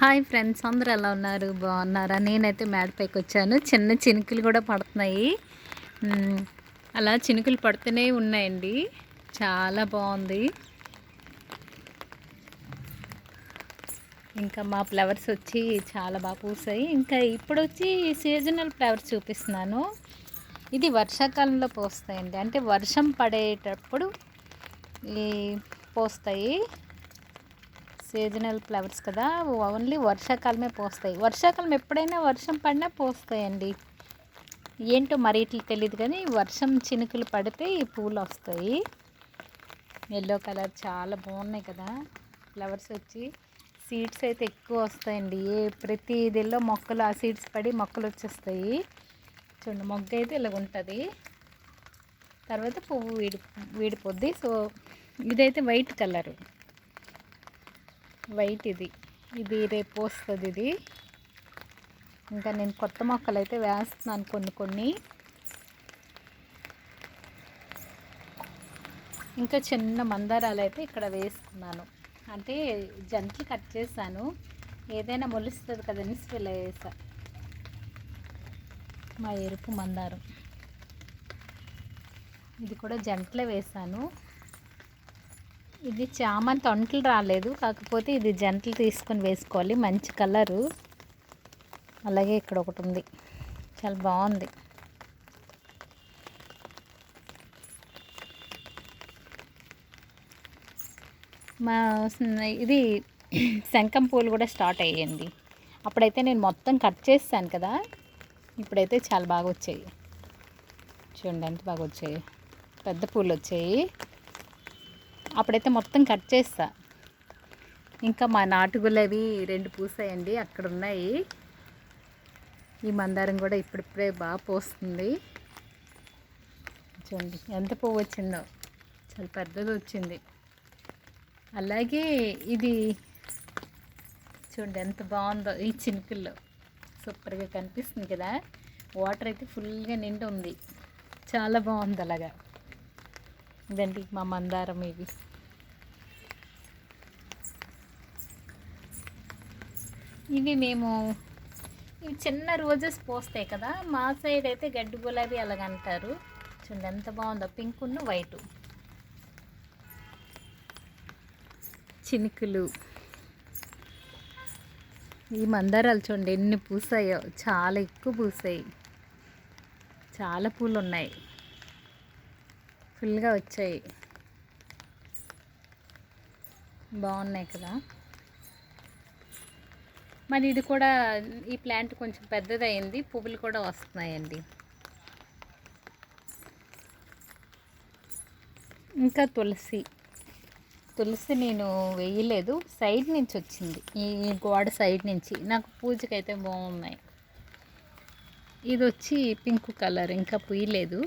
Hi friends అందరూ ఎలా ఉన్నారు? బాగున్నారా? నేనైతే మేడపైకి వచ్చాను. చిన్న చినుకులు కూడా పడుతున్నాయి. అలా చినుకులు పడుతూనే ఉన్నాయండి. చాలా బాగుంది. ఇంకా మా ఫ్లవర్స్ వచ్చి చాలా బాగా పూసాయి. ఇంకా ఇప్పుడు వచ్చి సీజనల్ ఫ్లవర్స్ చూపిస్తున్నాను. ఇది వర్షాకాలంలో పోస్తాయండి. అంటే వర్షం పడేటప్పుడు ఈ పోస్తాయి. సీజనల్ ఫ్లవర్స్ కదా ఓన్లీ వర్షాకాలమే పోస్తాయి. వర్షాకాలం ఎప్పుడైనా వర్షం పడినా పోస్తాయండి. ఏంటో మరి ఇట్లా తెలియదు కానీ వర్షం చినుకులు పడితే ఈ పూలు వస్తాయి. ఎల్లో కలర్ చాలా బాగున్నాయి కదా ఫ్లవర్స్ వచ్చి. సీడ్స్ అయితే ఎక్కువ వస్తాయండి. ఏ ప్రతి ఇదిలో మొక్కలు ఆ సీడ్స్ పడి మొక్కలు వచ్చేస్తాయి. చూడండి మొగ్గ అయితే ఇలా ఉంటుంది. తర్వాత పువ్వు వీడి వీడిపోద్ది. సో ఇదైతే వైట్ కలరు వైట్ ఇది. ఇది రేపు వస్తుంది ఇది. ఇంకా నేను కొత్త మొక్కలు అయితే వేస్తున్నాను కొన్ని కొన్ని. ఇంకా చిన్న మందారాలు అయితే ఇక్కడ వేసుకున్నాను. అంటే జంట్లు కట్ చేశాను. ఏదైనా మొలుస్తుంది కదని ఇలా వేసా. మా ఎరుపు మందారం. ఇది కూడా జంటలే వేసాను. ఇది చామంతి వంటలు రాలేదు. కాకపోతే ఇది జంటలు తీసుకొని వేసుకోవాలి. మంచి కలరు. అలాగే ఇక్కడ ఒకటి ఉంది. చాలా బాగుంది. మా ఇది శంఖం పూలు కూడా స్టార్ట్ అయ్యింది. అప్పుడైతే నేను మొత్తం కట్ చేస్తాను కదా. ఇప్పుడైతే చాలా బాగా వచ్చాయి. చూడండి ఎంత బాగా వచ్చాయి. పెద్ద పూలు వచ్చాయి. అప్పుడైతే మొత్తం కట్ చేస్తా. ఇంకా మా నాటుగులవి రెండు పూసాయండి అక్కడ ఉన్నాయి ఈ మందారం కూడా ఇప్పుడిప్పుడే బాగా పోస్తుంది. చూడండి ఎంత పువ్వు వచ్చిందో. చాలా పెద్దది వచ్చింది. అలాగే ఇది చూడండి ఎంత బాగుందో ఈ చినుకుల్లో. సూపర్గా కనిపిస్తుంది కదా. వాటర్ అయితే ఫుల్గా నిండి ఉంది. చాలా బాగుంది అలాగా. ఇదండి మా మందారం ఇవి. ఇవి మేము ఇవి చిన్న రోజెస్ పోస్తాయి కదా మా సైడ్ అయితే గడ్డి గులాబీ అలాగంటారు. చూడండి ఎంత బాగుందో పింక్ ఉన్న వైట్. చినుకులు. ఈ మందారాలు చూడండి ఎన్ని పూసాయో చాలా ఎక్కువ పూసాయి. చాలా పూలు ఉన్నాయి ఫుల్గా వచ్చాయి. బాగున్నాయి కదా. మరి ఇది కూడా ఈ ప్లాంట్ కొంచెం పెద్దదయింది. పువ్వులు కూడా వస్తున్నాయండి. ఇంకా తులసి. తులసి నేను వేయలేదు. సైడ్ నుంచి వచ్చింది. ఈ గోడ సైడ్ నుంచి. నాకు పూజకైతే బాగున్నాయి. ఇది వచ్చి పింక్ కలర్. ఇంకా పూయలేదు.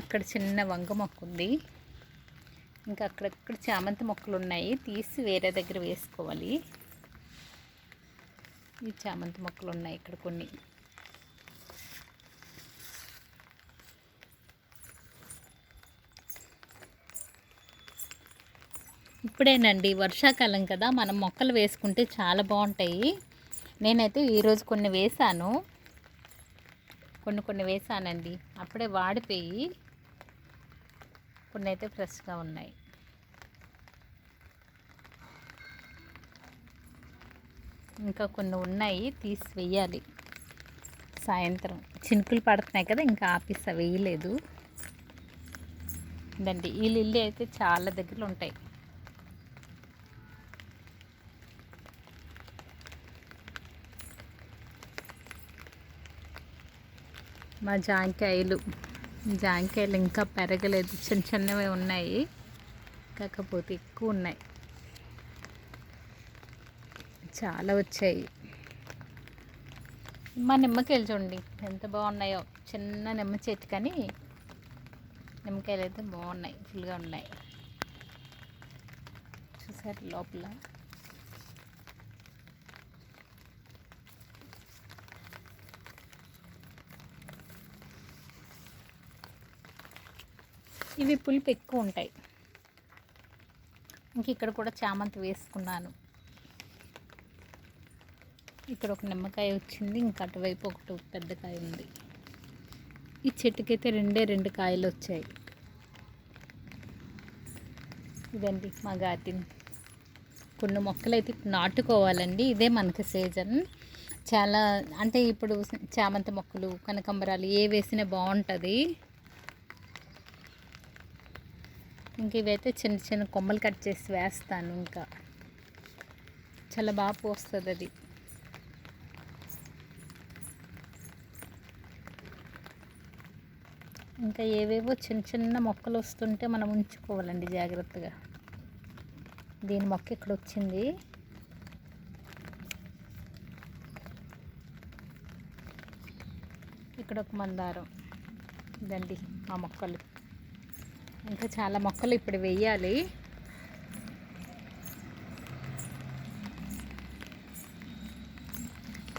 అక్కడ చిన్న వంగ మొక్క ఉంది. ఇంకా అక్కడక్కడ చామంతి మొక్కలు ఉన్నాయి. తీసి వేరే దగ్గర వేసుకోవాలి. ఈ చామంతి మొక్కలు ఉన్నాయి ఇక్కడ కొన్ని. ఇప్పుడేనండి వర్షాకాలం కదా మనం మొక్కలు వేసుకుంటే చాలా బాగుంటాయి. నేనైతే ఈరోజు కొన్ని వేశాను. కొన్ని కొన్ని వేసానండి అప్పుడే వాడిపోయి కొన్ని అయితే ఫ్రెష్గా ఉన్నాయి. ఇంకా కొన్ని ఉన్నాయి తీసి వెయ్యాలి సాయంత్రం. చినుకులు పడుతున్నాయి కదా ఇంకా ఆపిస్తా వేయలేదు. ఇదండి ఈ లిల్లీ అయితే చాలా దగ్గరలో ఉంటాయి. మా జాంకాయలు. జాంకాయలు ఇంకా పెరగలేదు. చిన్న చిన్నవి ఉన్నాయి. కాకపోతే ఎక్కువ ఉన్నాయి. చాలా వచ్చాయి. మా నిమ్మకాయలు చూడండి ఎంత బాగున్నాయో. చిన్న నిమ్మ చెట్టు కానీ నిమ్మకాయలు అయితే బాగున్నాయి ఫుల్గా ఉన్నాయి. చూసారు లోపల? ఇవి పులుపు ఎక్కువ ఉంటాయి. ఇంక ఇక్కడ కూడా చామంతి వేసుకున్నాను. ఇక్కడ ఒక నిమ్మకాయ వచ్చింది ఇంకా అటువైపు ఒకటి పెద్ద కాయ ఉంది. ఈ చెట్టుకైతే రెండే రెండు కాయలు వచ్చాయి. ఇదండి మా గార్డెన్. కొన్ని మొక్కలు అయితే నాటుకోవాలండి ఇదే మనకి సీజన్. చాలా అంటే ఇప్పుడు చామంతి మొక్కలు కనకంబరాలు ఏ వేసినా బాగుంటుంది. ఇంక ఇవైతే చిన్న చిన్న కొమ్మలు కట్ చేసి వేస్తాను ఇంకా. చాలా బాగా పోస్తుంది అది. ఇంకా ఏవేవో చిన్న చిన్న మొక్కలు వస్తుంటే మనం ఉంచుకోవాలండి జాగ్రత్తగా. దీని మొక్క ఇక్కడ వచ్చింది. ఇక్కడ ఒక మందారం. ఇదండి మా మొక్కలు. ఇంకా చాలా మొక్కలు ఇప్పుడు వెయ్యాలి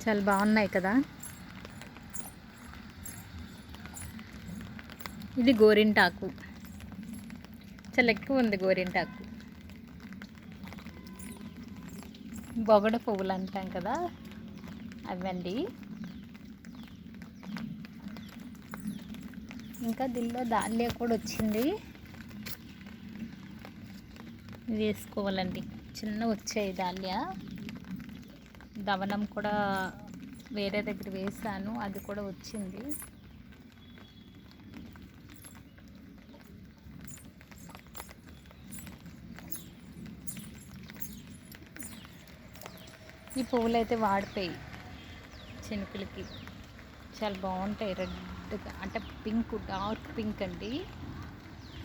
చాలా బాగున్నాయి కదా. ఇది గోరింటాకు. చాలా ఎక్కువ ఉంది గోరింటాకు. బొగడ పువ్వులు అంటాం కదా అవండి. ఇంకా దీనిలో దాలియా కూడా వచ్చింది. వేసుకోవాలండి. చిన్న వచ్చాయి దాలియా దవనం కూడా వేరే దగ్గర వేసాను అది కూడా వచ్చింది. ఈ పువ్వులు అయితే వాడిపోయి చినుకులకి. చాలా బాగుంటాయి రెడ్గా అంటే పింక్ డార్క్ పింక్ అండి.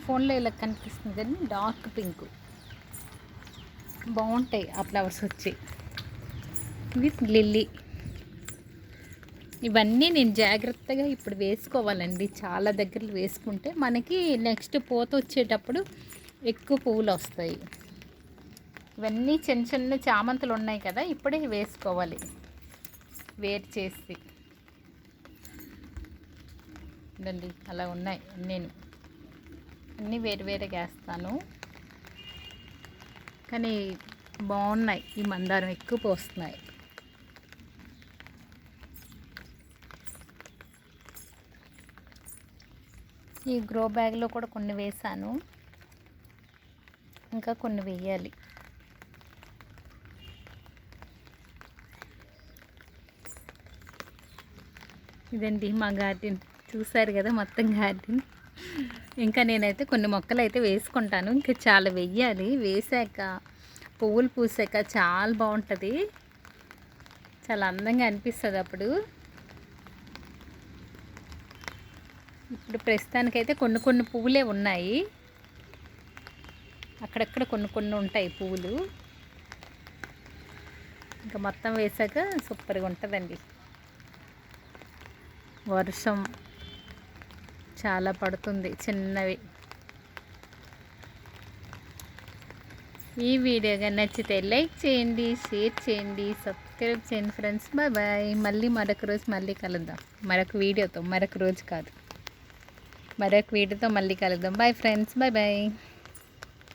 ఫోన్లో ఇలా కనిపిస్తుంది కానీ డార్క్ పింక్. బాగుంటాయి ఆ ఫ్లవర్స్ వచ్చి. With lily. ఇవన్నీ నేను జాగ్రత్తగా ఇప్పుడు వేసుకోవాలండి. చాలా దగ్గరలు వేసుకుంటే మనకి నెక్స్ట్ పూత వచ్చేటప్పుడు ఎక్కువ పువ్వులు వస్తాయి. ఇవన్నీ చిన్న చిన్న చామంతులు ఉన్నాయి కదా ఇప్పుడే వేసుకోవాలి. వేరు చేసి. ఇదండి అలా ఉన్నాయి నేను అన్నీ వేరు వేరే వేస్తాను. కానీ బాగున్నాయి ఈ మందారం ఎక్కువ పోస్తున్నాయి. ఈ గ్రో బ్యాగ్లో కూడా కొన్ని వేసాను. ఇంకా కొన్ని వేయాలి. ఇదండి మా గార్డెన్? చూసారు కదా మొత్తం గార్డెన్. ఇంకా నేనైతే కొన్ని మొక్కలు అయితే వేసుకుంటాను. ఇంకా చాలా వెయ్యాలి. వేసాక పువ్వులు పూసాక చాలా బాగుంటుంది. చాలా అందంగా అనిపిస్తుంది అప్పుడు. ఇప్పుడు ప్రస్తుతానికైతే కొన్ని కొన్ని పువ్వులే ఉన్నాయి. అక్కడక్కడ కొన్ని కొన్ని ఉంటాయి పువ్వులు. ఇంకా మొత్తం వేసాక సూపర్గా ఉంటుందండి. వర్షం చాలా పడుతుంది చిన్నవి. ఈ వీడియో కానీ నచ్చితే లైక్ చేయండి షేర్ చేయండి సబ్స్క్రైబ్ చేయండి ఫ్రెండ్స్. Bye bye. మళ్ళీ మరొక రోజు మళ్ళీ కలుద్దాం. మరొక వీడియోతో మరొక రోజు కాదు. మరొక వీడియోతో మళ్ళీ కలుద్దాం. Bye friends. Bye bye.